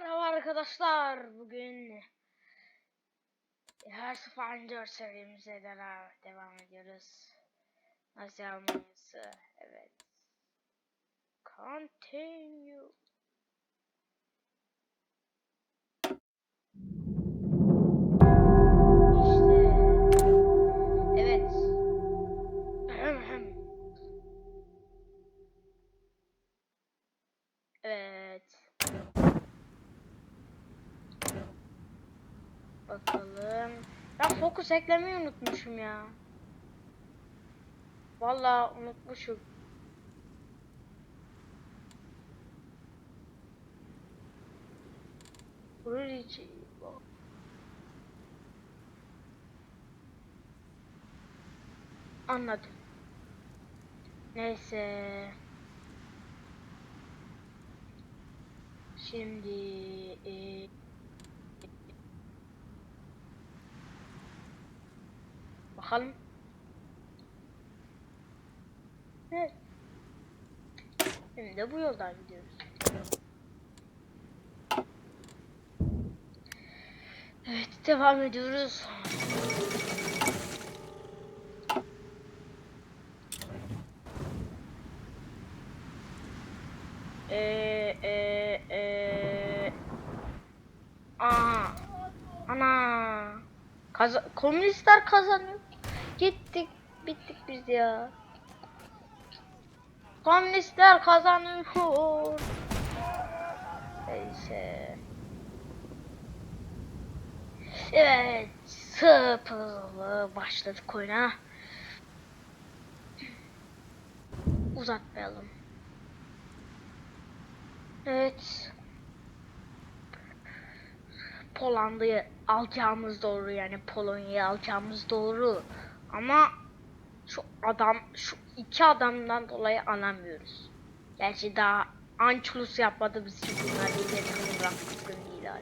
Merhaba arkadaşlar. Bugün her Finder serimize devam, ediyoruz. Nasıl Almanyası? Evet. Continue. Fokus eklemeyi unutmuşum ya. Vallahi unutmuşum. Bridge. Anladım. Neyse. Şimdi e, bakalım. Evet. Şimdi de bu yoldan gidiyoruz. Evet, devam ediyoruz. Eee eee eee Aa. Ana. Kaza komünistler kazanıyor. Bittik biz ya. Komünistler kazanıyor. Neyse. Evet, sıpılı başladık oyuna. Uzatmayalım. Evet. Polonya'yı alacağımız doğru yani Polonya'yı alacağımız doğru. Ama şu adam şu iki adamdan dolayı alamıyoruz. Gerçi daha Ançulus yapmadığımız için bunlar de bıraktık değil hala.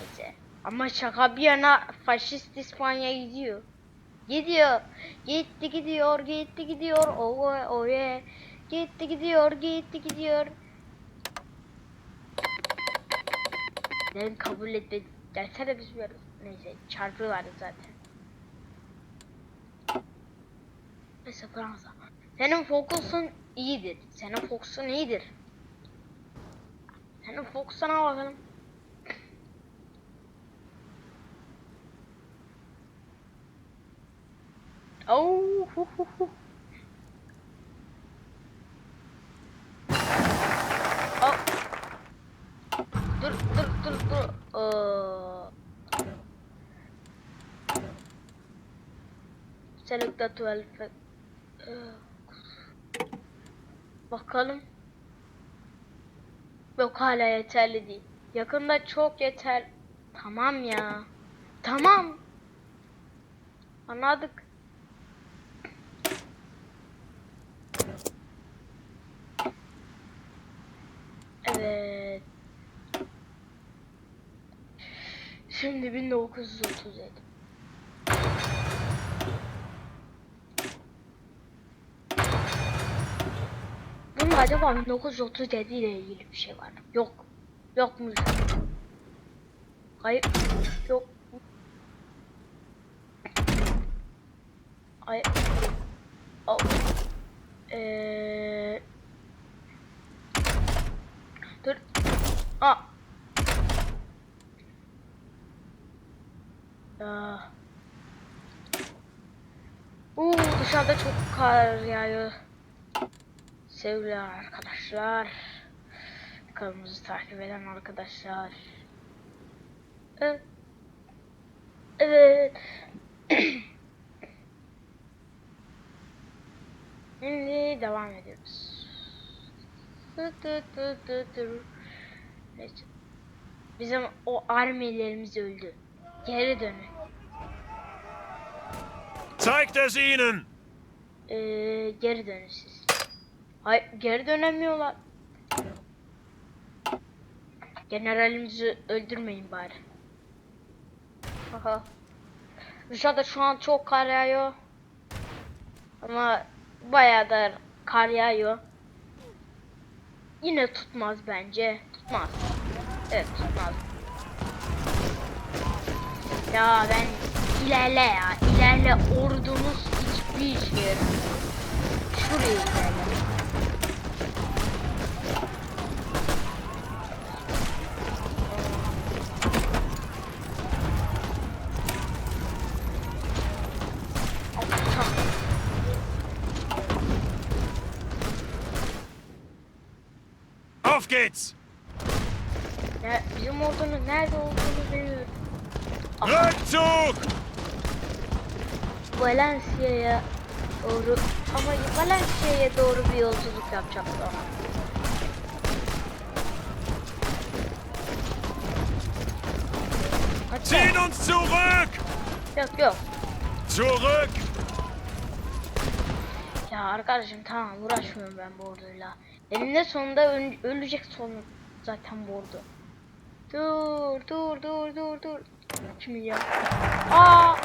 Neyse. Ama şaka bir yana faşist İspanya gidiyor. Gidiyor. Gitti gidiyor, gitti gidiyor. Oye oye. Gitti gidiyor, gitti gidiyor. Ben kabul etmedim. Gelsene biz bir Neyse çarpıyorlardı zaten. Neyse Fransa. Senin fokusun iyidir. Senin fokusun iyidir. Senin fokusuna bakalım. Oh, hu, hu, hu. Dur dur dur dur. Aa. Select the 12. Bakalım. Yok hala yeterli değil. Yakında çok yeter. Tamam ya. Tamam. Anladık. Evet. Şimdi 1937. Bunun acaba 1937 ile ilgili bir şey var mı? Yok. Yokmuş. Hayır. Yok. Hayır. Oh. Eee... Dur. Aa. Uuu dışarıda çok kar yağıyor. Sevgili arkadaşlar. Kanalımızı takip eden arkadaşlar. Evet. Evet. Şimdi devam ediyoruz. Bizim o armilerimiz öldü. Geri dönün. Zeigt es ihnen! Ee, geri dönün siz. Hayır geri dönemiyorlar. Generalimizi öldürmeyin bari. Aha. Dışarıda şu an çok kar yağıyor. Ama bayağı da kar yağıyor. yine tutmaz bence. Tutmaz. Evet tutmaz. Ya ben ilerle ya. ilerle ordumuz hiçbir yaramıyor. Şuraya ilerle. Auf geht's! Ya bizim ordunun nerede olduğunu biliyorum. Rückzug! Valencia'ya doğru ama Valencia'ya doğru bir yolculuk yapacağım sonra. Ziehen uns zurück! Yok yok. Zurück! Ya arkadaşım tamam uğraşmıyorum ben bu orduyla. Eninde sonunda ölecek son zaten bu. Dur dur dur dur dur. Kimi ya? Aa!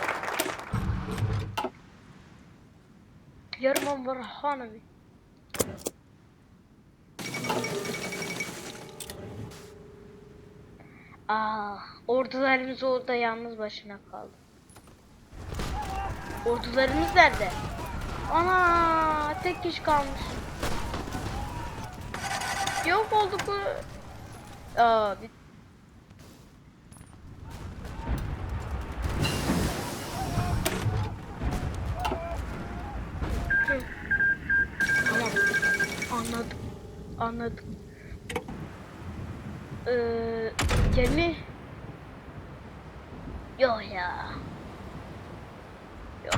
Yarım var hanabi. Aa, ordularımız orada yalnız başına kaldı. Ordularımız nerede? Ana tek kişi kalmış. Yok oldu bu. Aa, bir... Tamam. Anladım. Anladım. Ee, gemi. Yok ya. Yok.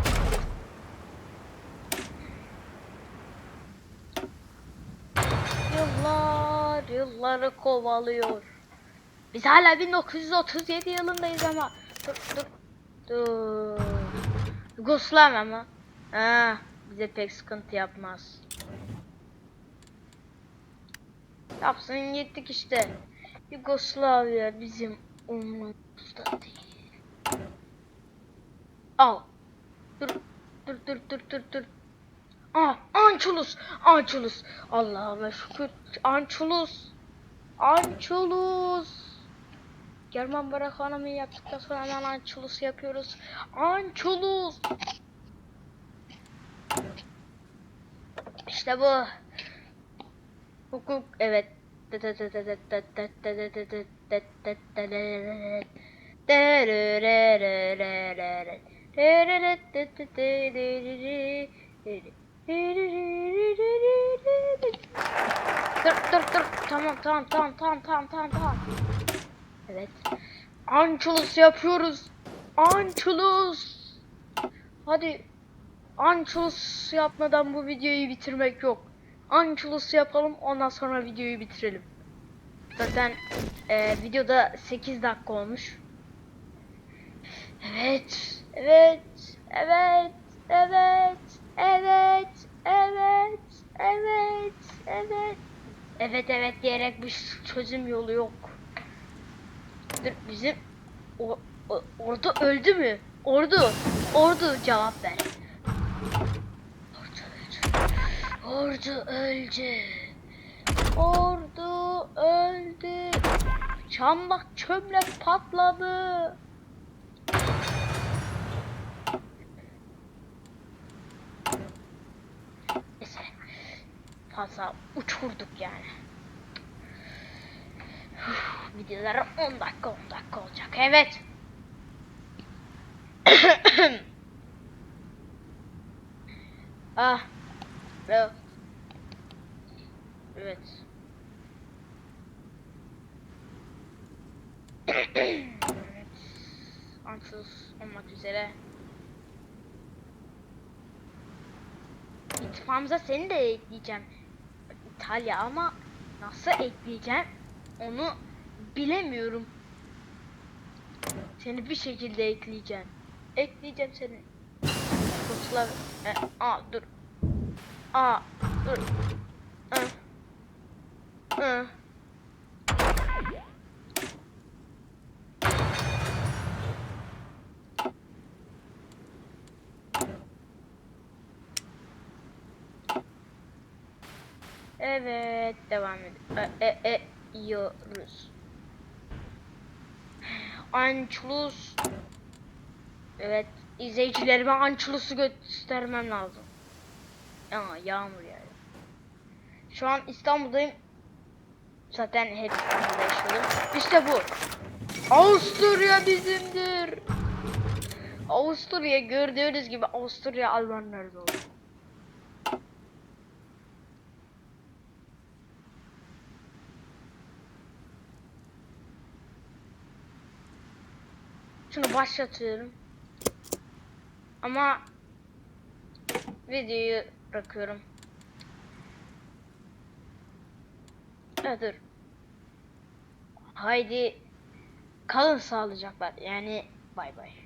Yıllar yılları kovalıyor. Biz hala 1937 yılındayız ama. Dur dur. Dur. Yugoslavya mı? Ha, bize pek sıkıntı yapmaz. Yapsın gittik işte. Yugoslavya bizim umurumuzda değil. Al. Dur dur dur dur dur dur. Aa, Ançulus, Ançulus. Allah'ıma şükür. Ançulus. Ançulus. German Barak Hanım'ı yaptıktan sonra hemen Ançulus yapıyoruz. Ançulus. İşte bu. Hukuk evet. Dur dur dur. Tamam tamam tamam tamam tamam tamam tamam. Evet. Ançulus yapıyoruz. Ançulus. Hadi. Ançulus yapmadan bu videoyu bitirmek yok. Ançulus yapalım ondan sonra videoyu bitirelim. Zaten e, videoda 8 dakika olmuş. Evet. Evet. Evet. Evet. Evet. Evet. Evet. Evet. Evet evet diyerek bir çözüm yolu yok. Dur bizim o, o- ordu öldü mü? Ordu. Ordu cevap ver. Ordu öldü. Ordu öldü. Ordu öldü. Çambak çömlek patladı. Neyse. Fazla uçurduk yani. Üf, Videoları 10 dakika 10 dakika olacak. Evet. ah. Evet. evet. Ansız olmak üzere. İtfamıza seni de ekleyeceğim. İtalya ama nasıl ekleyeceğim onu bilemiyorum. Seni bir şekilde ekleyeceğim. Ekleyeceğim seni. Kutular. E, aa dur. Aa dur. Hı. Hı. Evet devam ediyoruz. E, e, e. Ançlus. Evet izleyicilerime Ançlus'u göstermem lazım. Aa yağmur yağıyor. Şu an İstanbul'dayım. Zaten hep İstanbul'da yaşıyorum. İşte bu. Avusturya bizimdir. Avusturya gördüğünüz gibi Avusturya Almanlar oldu. Şunu başlatıyorum. Ama videoyu bırakıyorum. Ha, dur. Haydi kalın sağlıcakla. Yani bay bay.